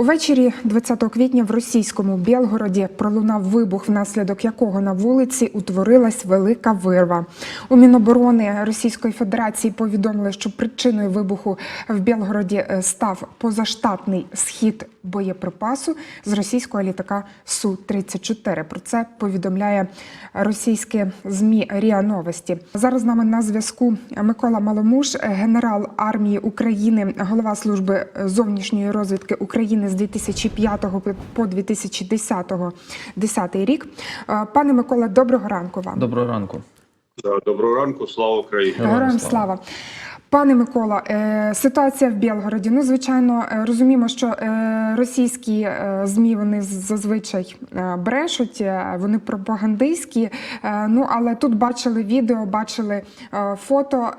Увечері 20 квітня в російському Білгороді пролунав вибух, внаслідок якого на вулиці утворилась велика вирва. У Міноборони Російської Федерації повідомили, що причиною вибуху в Білгороді е, став позаштатний схід боєприпасу з російського літака Су 34 Про це повідомляє російське змі РІА Новості. Зараз з нами на зв'язку Микола Маломуш, генерал армії України, голова служби зовнішньої розвідки України з 2005 по 2010 10 рік. Е, Пане Микола, доброго ранку вам. Доброго ранку. Доброго ранку, слава Україні. Героям Героям слава. слава. Пане Микола, е, ситуація в Білгороді. Ну, звичайно, е, розуміємо, що е, російські змі вони зазвичай брешуть, вони пропагандистські. Ну але тут бачили відео, бачили фото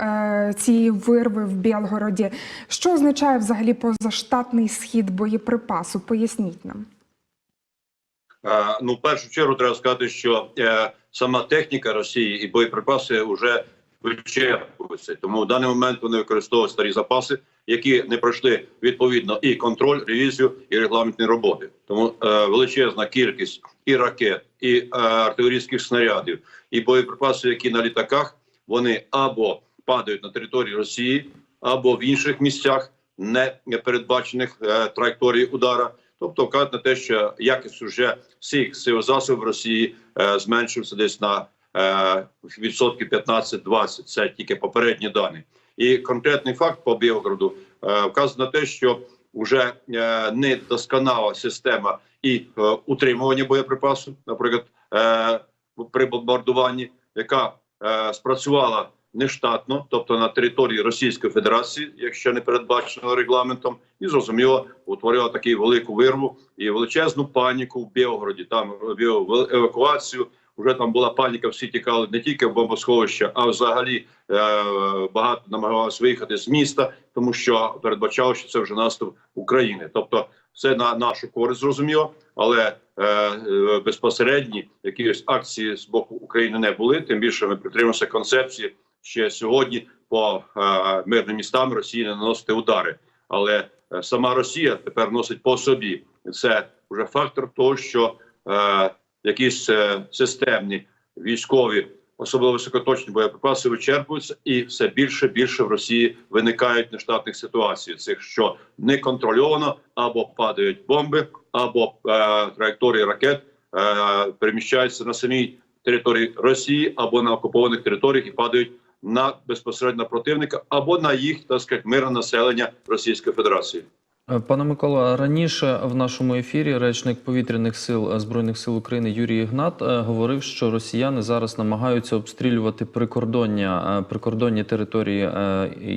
цієї вирви в Білгороді. Що означає взагалі позаштатний схід боєприпасу? Поясніть нам. Ну, в першу чергу треба сказати, що сама техніка Росії і боєприпаси вже вичерпуються. Тому в даний момент вони використовують старі запаси, які не пройшли відповідно і контроль, ревізію, і регламентні роботи. Тому е, величезна кількість і ракет, і е, артилерійських снарядів, і боєприпаси, які на літаках, вони або падають на території Росії, або в інших місцях не передбачених е, траєкторій удара. Тобто вказують на те, що якість вже всіх сил засобів Росії е, зменшився десь на е, відсотки 15-20. Це тільки попередні дані. І конкретний факт по Білгороду е, вказує на те, що вже е, недосконала система і утримування боєприпасу, наприклад, при бомбардуванні, яка спрацювала нештатно, тобто на території Російської Федерації, якщо не передбачено регламентом, і зрозуміло утворила таку велику вирву і величезну паніку в Білгороді. Там евакуацію. Вже там була паніка, всі тікали не тільки в бомбосховище, а взагалі е, багато намагалися виїхати з міста, тому що передбачало, що це вже наступ України. Тобто, це на нашу користь зрозуміло, але е, безпосередні якісь акції з боку України не були. Тим більше ми притримуємося концепції ще сьогодні по е, мирним містам Росії не наносити удари. Але е, сама Росія тепер носить по собі. Це вже фактор того, що е, якісь е, системні військові, особливо високоточні боєприпаси вичерпуються, і все більше більше в Росії виникають нештатних ситуацій, цих що неконтрольовано або падають бомби, або е, траєкторії ракет е, переміщаються на самій території Росії або на окупованих територіях і падають на безпосередньо противника або на їх так сказати, мирне населення Російської Федерації. Е, Пане Микола, раніше в нашому ефірі речник повітряних сил е, збройних сил України Юрій Ігнат е, говорив, що росіяни зараз намагаються обстрілювати прикордоння прикордонні території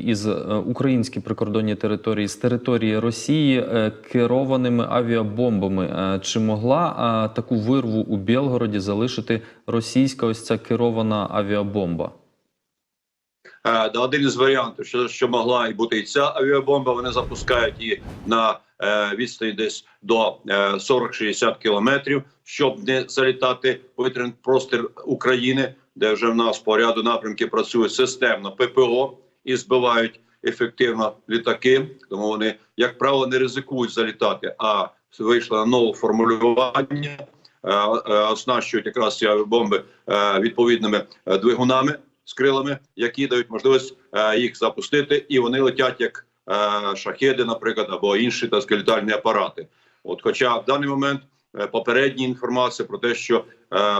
із українські прикордонні території з території Росії керованими авіабомбами. Чи могла таку вирву у Білгороді залишити російська ось ця керована авіабомба? Е, один із варіантів, що, що могла і бути і ця авіабомба, вони запускають її на е, відстані десь до е, 40-60 кілометрів, щоб не залітати повітряний простір України, де вже в нас по ряду напрямків працює системно ППО і збивають ефективно літаки. Тому вони, як правило, не ризикують залітати, а вийшли на нове формулювання. е, е, Оснащують якраз ці авіабомби е, відповідними е, двигунами з крилами, які дають можливість е, їх запустити, і вони летять як е, шахеди, наприклад, або інші так сказати, літальні апарати. От, хоча в даний момент е, попередня інформація про те, що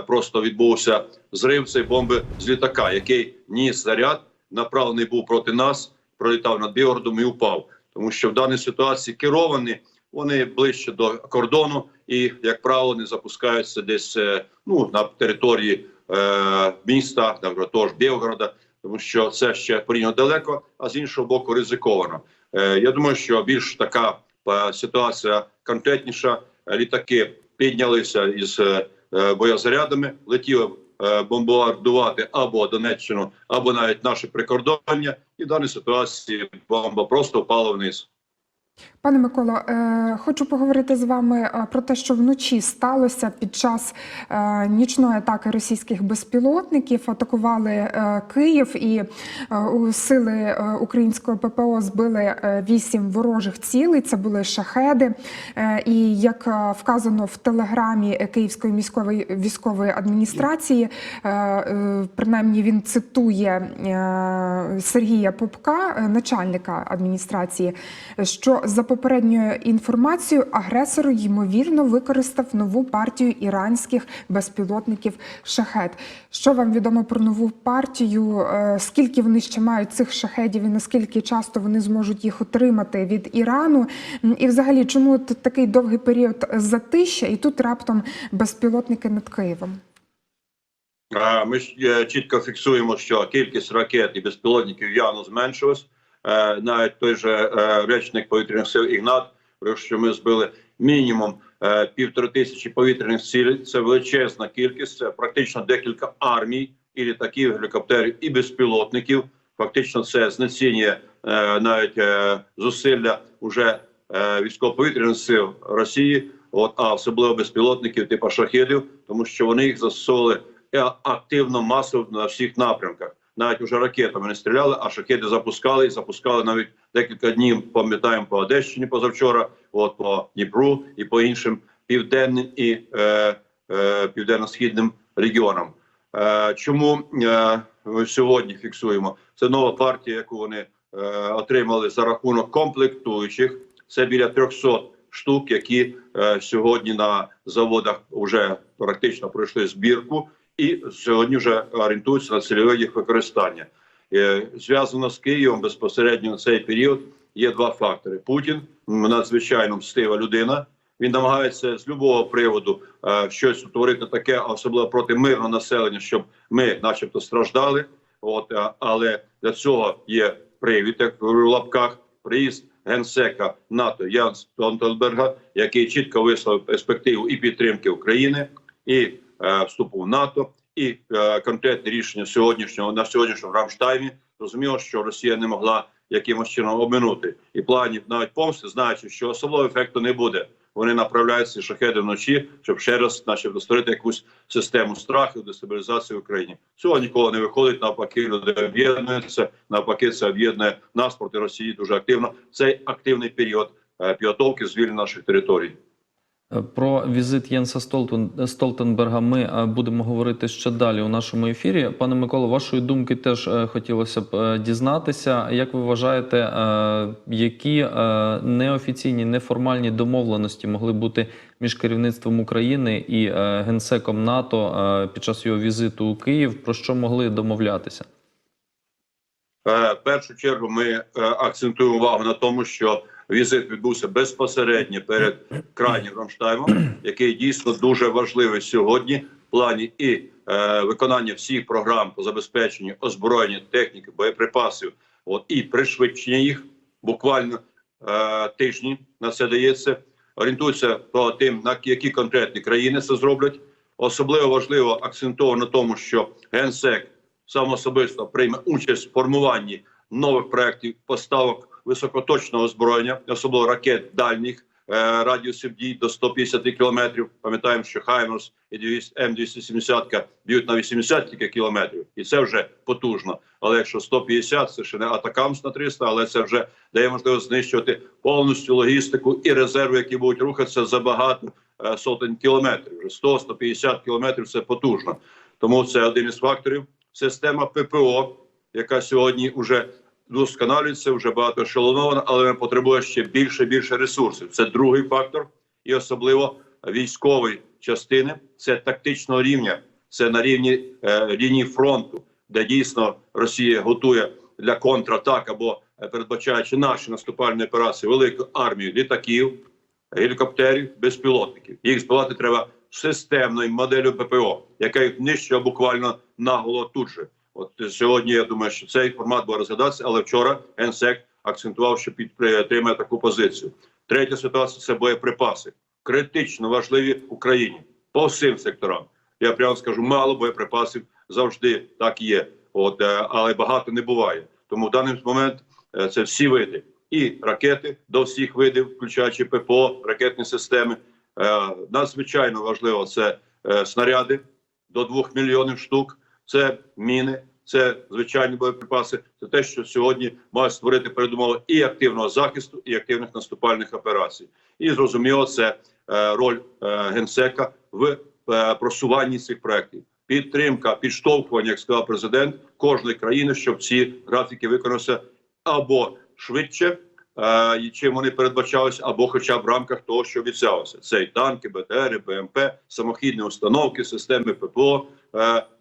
просто відбувся зрив цієї бомби з літака, який ніс заряд, направлений був проти нас, пролітав над Білгородом і упав. Тому що в даній ситуації керовані вони ближче до кордону, і як правило, не запускаються десь ну на території міста, наприклад, того ж Білгорода, тому що це ще порівняно далеко, а з іншого боку, ризиковано. Е, я думаю, що більш така е, ситуація конкретніша. Е, Літаки піднялися із е, е, боєзарядами, летіли е, бомбардувати або Донеччину, або навіть наше прикордоння, і в даній ситуації бомба просто впала вниз. Пане Миколо, е, хочу поговорити з вами е, про те, що вночі сталося під час е, нічної атаки російських безпілотників. Атакували Київ і сили українського ППО збили вісім ворожих цілей. Це були шахеди. І як вказано в телеграмі Київської міської військової адміністрації, принаймні він цитує Сергія Попка, начальника адміністрації, що за попередньою інформацією агресор ймовірно використав нову партію іранських безпілотників шахет. Що вам відомо про нову партію? Е, Скільки вони ще мають цих шахедів і наскільки часто вони зможуть їх отримати від Ірану? І взагалі, чому такий довгий період затища, і тут раптом безпілотники над Києвом? Ми е, чітко фіксуємо, що кількість ракет і безпілотників явно зменшилась. Е, Навіть той же е, речник повітряних сил Ігнат, що ми збили мінімум е, півтори тисячі повітряних цілей. Це величезна кількість, це практично декілька армій і літаків, гелікоптерів і безпілотників. Фактично, це знецінює навіть зусилля уже військово-повітряних сил Росії, от а особливо безпілотників типу шахедів, тому що вони їх застосовували е, активно масово на всіх напрямках. Навіть уже ракетами не стріляли, а шахеди запускали і запускали навіть декілька днів. Пам'ятаємо по Одещині позавчора, от по Дніпру і по іншим південним і е, е, південно-східним регіонам. Е, чому е, ми сьогодні фіксуємо? Це нова партія, яку вони е, отримали за рахунок комплектуючих. Це біля 300 штук, які е, сьогодні на заводах вже практично пройшли збірку, і сьогодні вже орієнтуються на цільове їх використання. Е, зв'язано з Києвом безпосередньо на цей період є два фактори: Путін надзвичайно мстива людина. Він намагається з любого приводу е, щось утворити таке, особливо проти мирного населення, щоб ми, начебто, страждали. От е, але для цього є привід, як в лапках, приїзд генсека НАТО Янс Столтенберга, який чітко висловив перспективу і підтримки України, і вступу в НАТО, і е, конкретне рішення сьогоднішнього на сьогоднішньому Рамштаймі. Зрозуміло, що Росія не могла якимось чином обминути і планів навіть помсти, знаючи, що особливого ефекту не буде. Вони направляють ці шахеди вночі, щоб ще раз, начебто, створити якусь систему страху, дестабілізації в Україні. Цього ніколи не виходить. Навпаки, люди об'єднуються. Навпаки, це об'єднує нас проти Росії дуже активно. Цей активний період е, підготовки звільнення наших територій. Е, Про візит Єнса Столтен- Столтенберга ми е, будемо говорити ще далі у нашому ефірі. Пане Миколо, вашої думки теж е, хотілося б е, дізнатися. Як ви вважаєте, е, які е, неофіційні, неформальні домовленості могли бути між керівництвом України і е, генсеком НАТО е, під час його візиту у Київ? Про що могли домовлятися? Е, В першу чергу ми е, акцентуємо увагу на тому, що візит відбувся безпосередньо перед крайнім Рамштаймом, який дійсно дуже важливий сьогодні в плані і е, виконання всіх програм по забезпеченню озброєння техніки, боєприпасів, от і пришвидшення їх буквально е, тижні на це дається. Орієнтуються по тим, на які конкретні країни це зроблять. Особливо важливо акцентовано тому, що генсек сам особисто прийме участь в формуванні нових проєктів поставок високоточного озброєння, особливо ракет дальніх е, радіусів дій до 150 кілометрів. Пам'ятаємо, що Хаймерс і 200 М270 б'ють на 80 тільки кілометрів, і це вже потужно. Але якщо 150, це ще не атакамс на 300, але це вже дає можливість знищувати повністю логістику і резерви, які будуть рухатися за багато е, сотень кілометрів. Вже 100-150 кілометрів це потужно. Тому це один із факторів. Система ППО, яка сьогодні вже вдосконалюється, вже багато ешелонована, але вона потребує ще більше більше ресурсів. Це другий фактор, і особливо військової частини. Це тактичного рівня, це на рівні е, лінії фронту, де дійсно Росія готує для контратак або е, передбачаючи наші наступальні операції велику армію літаків, гелікоптерів, безпілотників. Їх збивати треба системною моделлю ППО, яка їх нищує буквально наголо тут же. От сьогодні я думаю, що цей формат буде розглядатися, але вчора ГенСек акцентував, що підтримує таку позицію. Третя ситуація це боєприпаси, критично важливі Україні по всім секторам. Я прямо скажу, мало боєприпасів завжди так є. От е, але багато не буває. Тому в даний момент е, це всі види і ракети до всіх видів, включаючи ППО, ракетні системи. Е, надзвичайно важливо це е, снаряди до 2 мільйонів штук, це міни, це звичайні боєприпаси. Це те, що сьогодні має створити передумови і активного захисту, і активних наступальних операцій. І зрозуміло, це е, роль е, генсека в е, просуванні цих проєктів. Підтримка, підштовхування, як сказав президент, кожної країни, щоб ці графіки виконалися або швидше, чим вони передбачалися, або хоча б в рамках того, що обіцялося. Це і танки, БТРи, БМП, самохідні установки, системи ППО,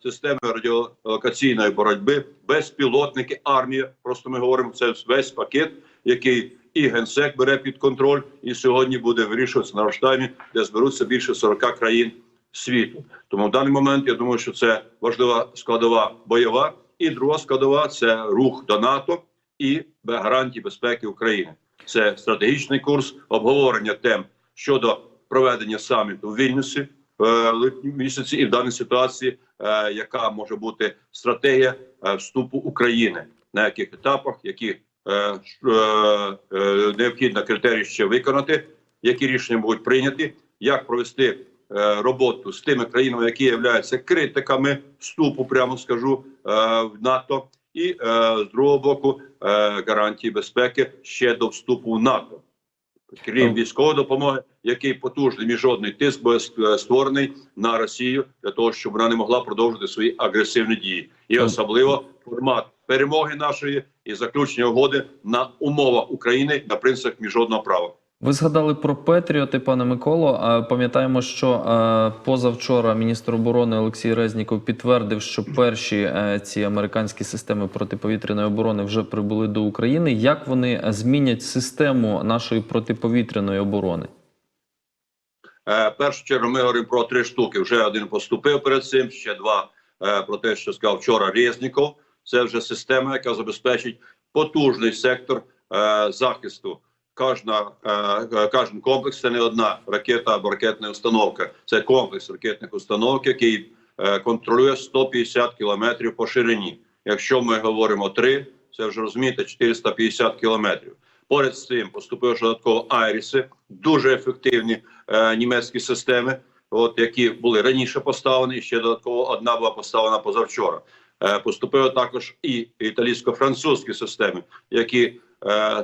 системи радіолокаційної боротьби, безпілотники, армія. Просто ми говоримо, це весь пакет, який і генсек бере під контроль, і сьогодні буде вирішуватися на Роштаймі, де зберуться більше 40 країн світу. Тому в даний момент я думаю, що це важлива складова бойова, і друга складова це рух до НАТО і гарантії безпеки України. Це стратегічний курс обговорення тем щодо проведення саміту в Вільнюсі липні місяці, і в даній ситуації, е, яка може бути стратегія е, вступу України, на яких етапах, які е, е, е, необхідно критерії ще виконати, які рішення будуть прийняті, як провести е, роботу з тими країнами, які являються критиками вступу, прямо скажу, е, в НАТО, і е, з другого боку е, гарантії безпеки ще до вступу в НАТО. Крім військової допомоги, який потужний міжнародний тиск буде створений на Росію для того, щоб вона не могла продовжити свої агресивні дії, і особливо формат перемоги нашої і заключення угоди на умовах України на принципах міжнародного права. Ви згадали про Петріоти, пане Миколо. Пам'ятаємо, що е, позавчора міністр оборони Олексій Резніков підтвердив, що перші е, ці американські системи протиповітряної оборони вже прибули до України. Як вони змінять систему нашої протиповітряної оборони? Е, першу чергу ми говоримо про три штуки. Вже один поступив перед цим, ще два про те, що сказав вчора Резніков. Це вже система, яка забезпечить потужний сектор захисту. Кожна е, е, кожен комплекс це не одна ракета або ракетна установка. Це комплекс ракетних установок, який е, контролює 150 кілометрів по ширині. Якщо ми говоримо три, це вже розумієте 450 кілометрів. Поряд з цим поступили ще додатково Айріси, дуже ефективні е, німецькі системи, от які були раніше поставлені. Ще додатково одна була поставлена позавчора. Е, поступили також і італійсько-французькі системи, які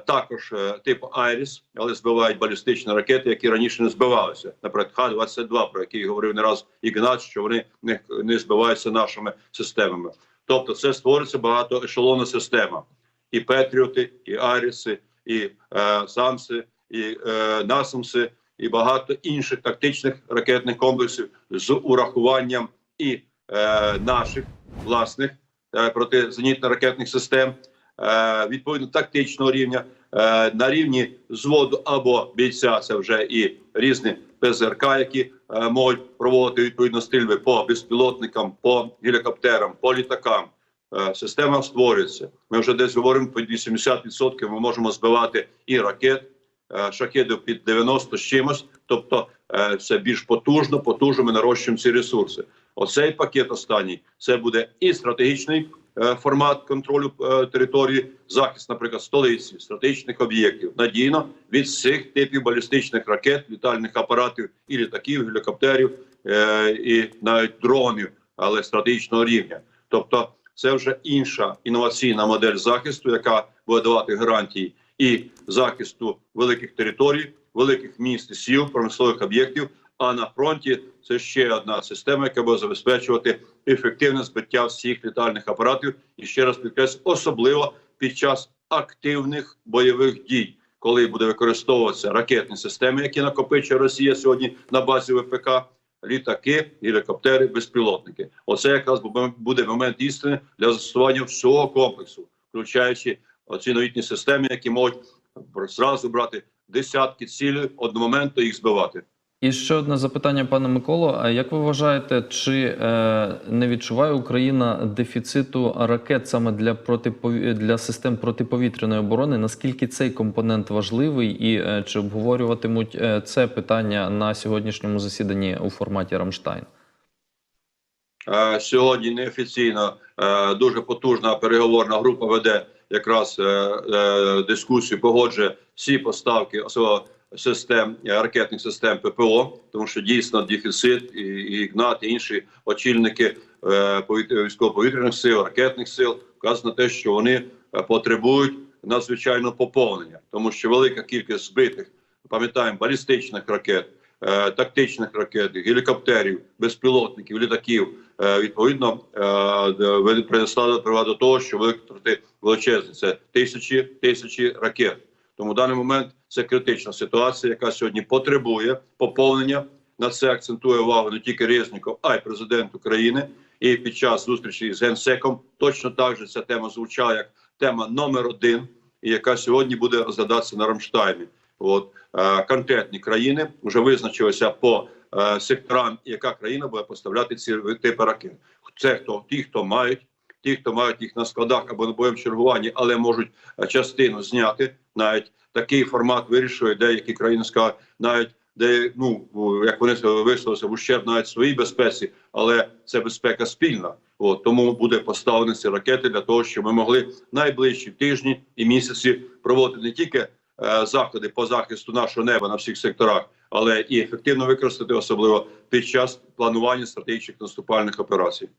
також е, типу Айріс, але збивають балістичні ракети, які раніше не збивалися. Наприклад, Х-22, про який говорив не раз Ігнат, що вони не, не збиваються нашими системами. Тобто, це створюється багатоешелонна система. І Петріоти, і Айріси, і е, Самси, і е, Насамси, і багато інших тактичних ракетних комплексів з урахуванням і е, наших власних е, протизенітно-ракетних систем, е, відповідно тактичного рівня, е, на рівні зводу або бійця, це вже і різні ПЗРК, які е, можуть проводити відповідно стрільби по безпілотникам, по гелікоптерам, по літакам. Е, Система створюється. Ми вже десь говоримо по 80% Ми можемо збивати і ракет, е, шахедів під 90 з чимось. Тобто, е, це більш потужно, потужно ми нарощуємо ці ресурси. Оцей пакет останній це буде і стратегічний е, формат контролю е, території, захист, наприклад, столиці, стратегічних об'єктів, надійно від всіх типів балістичних ракет, літальних апаратів і літаків, гелікоптерів, е, і навіть дронів, але стратегічного рівня. Тобто, це вже інша інноваційна модель захисту, яка буде давати гарантії і захисту великих територій, великих міст і сіл, промислових об'єктів. А на фронті це ще одна система, яка буде забезпечувати ефективне збиття всіх літальних апаратів. І ще раз підкреслю, особливо під час активних бойових дій, коли буде використовуватися ракетні системи, які накопичує Росія сьогодні на базі ВПК, літаки, гелікоптери, безпілотники. Оце якраз буде момент істини для застосування всього комплексу, включаючи оці новітні системи, які можуть зразу брати десятки цілей одномоментно їх збивати. І ще одне запитання, пане Миколо. А як ви вважаєте, чи е, не відчуває Україна дефіциту ракет саме для протипові... для систем протиповітряної оборони? Наскільки цей компонент важливий, і е, чи обговорюватимуть е, це питання на сьогоднішньому засіданні у форматі Рамштайн? Сьогодні неофіційно дуже потужна переговорна група веде якраз дискусію погоджує всі поставки особливо систем е, ракетних систем ППО, тому що дійсно дефіцит і, і Ігнат, і інші очільники е, повітря- військово-повітряних сил, ракетних сил вказують на те, що вони е, потребують надзвичайно поповнення, тому що велика кількість збитих, пам'ятаємо, балістичних ракет, е, тактичних ракет, гелікоптерів, безпілотників, літаків. Відповідно, принесла привела до того, що витрати величезні. Це тисячі тисячі ракет. Тому в даний момент це критична ситуація, яка сьогодні потребує поповнення. На це акцентує увагу не тільки Резніков, а й президент України. І під час зустрічі з генсеком точно так же ця тема звучала як тема номер один, і яка сьогодні буде розглядатися на Рамштайні. От е, конкретні країни вже визначилися по е, секторам, яка країна буде поставляти ці типи ракет. Це хто ті, хто мають, ті, хто мають їх на складах або на боєм чергуванні, але можуть е, частину зняти. Навіть такий формат вирішує деякі країни сказали, навіть де ну як вони висловилися в ущерб навіть своїй безпеці, але це безпека спільна. От тому буде поставлені ці ракети для того, щоб ми могли найближчі тижні і місяці проводити не тільки е, заходи по захисту нашого неба на всіх секторах, але і ефективно використати, особливо під час планування стратегічних наступальних операцій.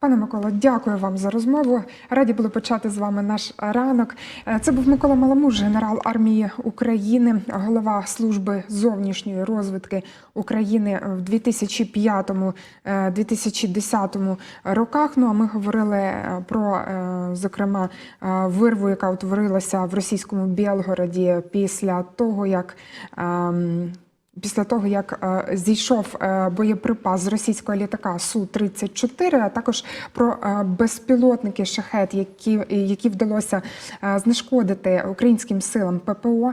Пане Миколо, дякую вам за розмову. Раді були почати з вами наш ранок. Е, Це був Микола Маламуш, генерал армії України, голова служби зовнішньої розвідки України в 2005-2010 роках. Ну а ми говорили е, про, е, зокрема, е, вирву, яка утворилася в російському Білгороді після того, як ем, Після того, як е, зійшов е, боєприпас з російського літака су 34 а також про е, безпілотники шахет, які, які вдалося знешкодити українським силам ППО.